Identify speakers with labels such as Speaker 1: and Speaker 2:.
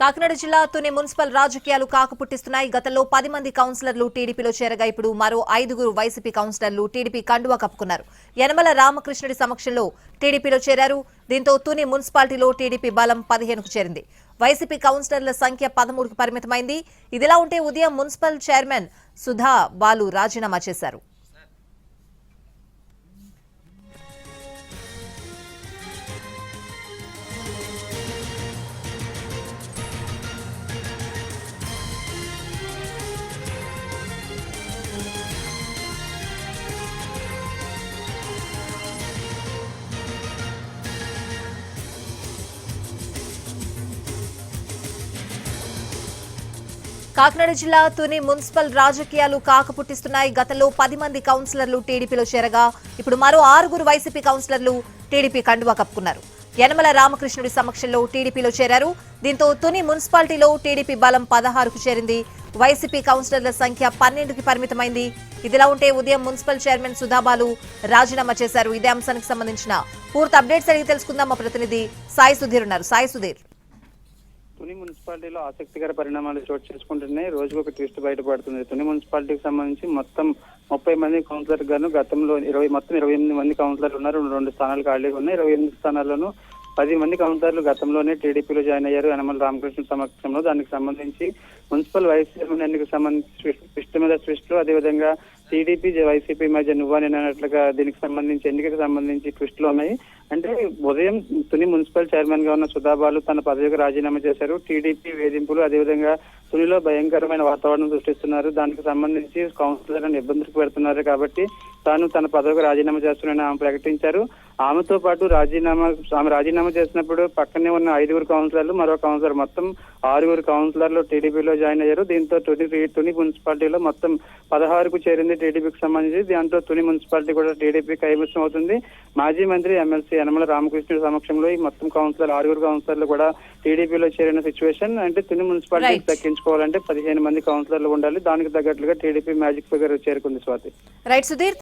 Speaker 1: కాకినాడ జిల్లా తుని మున్సిపల్ రాజకీయాలు కాకపుట్టిస్తున్నాయి. గతంలో పది మంది కౌన్సిలర్లు టీడీపీలో చేరగా ఇప్పుడు మరో ఐదుగురు వైసీపీ కౌన్సిలర్లు టీడీపీ కండువా కప్పుకున్నారు. యనమల రామకృష్ణుడి సమక్షంలో టీడీపీలో చేరారు. దీంతో తుని మున్సిపాలిటీలో టీడీపీ బలం పదిహేనుకు చేరింది. వైసీపీ కౌన్సిలర్ల సంఖ్య పదమూడుకు పరిమితమైంది. ఇదిలా ఉంటే ఉదయం మున్సిపల్ చైర్మన్ సుధా బాలు రాజీనామా చేశారు. కాకినాడ జిల్లా తుని మున్సిపల్ రాజకీయాలు కాకపుట్టిస్తున్నాయి. గతంలో పది మంది కౌన్సిలర్లు టీడీపీలో చేరగా ఇప్పుడు మరో ఆరుగురు వైసీపీ కౌన్సిలర్లు టీడీపీ కండువా కప్పుకున్నారు. యనమల రామకృష్ణుడి సమక్షంలో టీడీపీలో చేరారు. దీంతో తుని మున్సిపాలిటీలో టీడీపీ బలం పదహారుకు చేరింది. వైసీపీ కౌన్సిలర్ల సంఖ్య పన్నెండుకి పరిమితమైంది. ఇదిలా ఉంటే ఉదయం మున్సిపల్ చైర్మన్ సుధాబాలు రాజీనామా చేశారు. ఇదే అంశానికి సంబంధించిన పూర్తి అప్డేట్స్ అడిగి తెలుసుకుందాం. మా ప్రతినిధి సాయి సుధీర్ ఉన్నారు. సాయి సుధీర్.
Speaker 2: తుని మున్సిపాలిటీలో ఆసక్తికర పరిణామాలు చోటు చేసుకుంటున్నాయి. రోజుకు ఒక ట్విస్ట్ బయటపడుతుంది. తుని మున్సిపాలిటీకి సంబంధించి మొత్తం ముప్పై మంది కౌన్సిలర్ గాను గతంలో ఇరవై మొత్తం ఇరవై ఎనిమిది మంది కౌన్సిలర్లు ఉన్నారు. రెండు స్థానాలు ఖాళీగా ఉన్నాయి. ఇరవై ఎనిమిది స్థానాల్లోనూ పది మంది కౌన్సిలర్లు గతంలోనే టీడీపీలో జాయిన్ అయ్యారు. యనమల రామకృష్ణ సమక్షంలో దానికి సంబంధించి మున్సిపల్ వైస్ చైర్మన్ ఎన్నికకు సంబంధించి ట్విస్ట్ మీద ట్విస్ట్లు. అదేవిధంగా టీడీపీ వైసీపీ మధ్య నువ్వా నేను అన్నట్లుగా దీనికి సంబంధించి ఎన్నికకు సంబంధించి ట్విస్ట్లు ఉన్నాయి. అంటే ఉదయం తుని మున్సిపల్ చైర్మన్గా ఉన్న సుధాబాలు తన పదవికి రాజీనామా చేశారు. టీడీపీ వేధింపులు అదేవిధంగా తునిలో భయంకరమైన వాతావరణం సృష్టిస్తున్నారు. దానికి సంబంధించి కౌన్సిలర్లను ఇబ్బందులకు పెడుతున్నారు కాబట్టి తాను తన పదవికి రాజీనామా చేస్తున్నానని ఆమె ప్రకటించారు. ఆమెతో పాటు రాజీనామా ఆమె రాజీనామా చేసినప్పుడు పక్కనే ఉన్న ఐదుగురు కౌన్సిలర్లు మరో కౌన్సిలర్ మొత్తం ఆరుగురు కౌన్సిలర్లు టీడీపీలో జాయిన్ అయ్యారు. దీంతో తుని తుని మున్సిపాలిటీలో మొత్తం పదహారుకు చేరింది టీడీపీకి సంబంధించి. దాంతో తుని మున్సిపాలిటీ కూడా టీడీపీ కైవసం అవుతుంది. మాజీ మంత్రి ఎమ్మెల్సీ యనమల రామకృష్ణుడి సమక్షంలో ఈ మొత్తం కౌన్సిలర్ ఆరుగురు కౌన్సిలర్లు కూడా టీడీపీలో చేరిన సిచ్యువేషన్ అంటే తుని మున్సిపాలిటీ. దక్కించుకోవాలంటే పదిహేను మంది కౌన్సిలర్లు ఉండాలి. దానికి తగ్గట్లుగా టీడీపీ మ్యాజిక్ ఫిగర్ చేరుకుంది స్వాతి.
Speaker 1: రైట్ సుధీర్.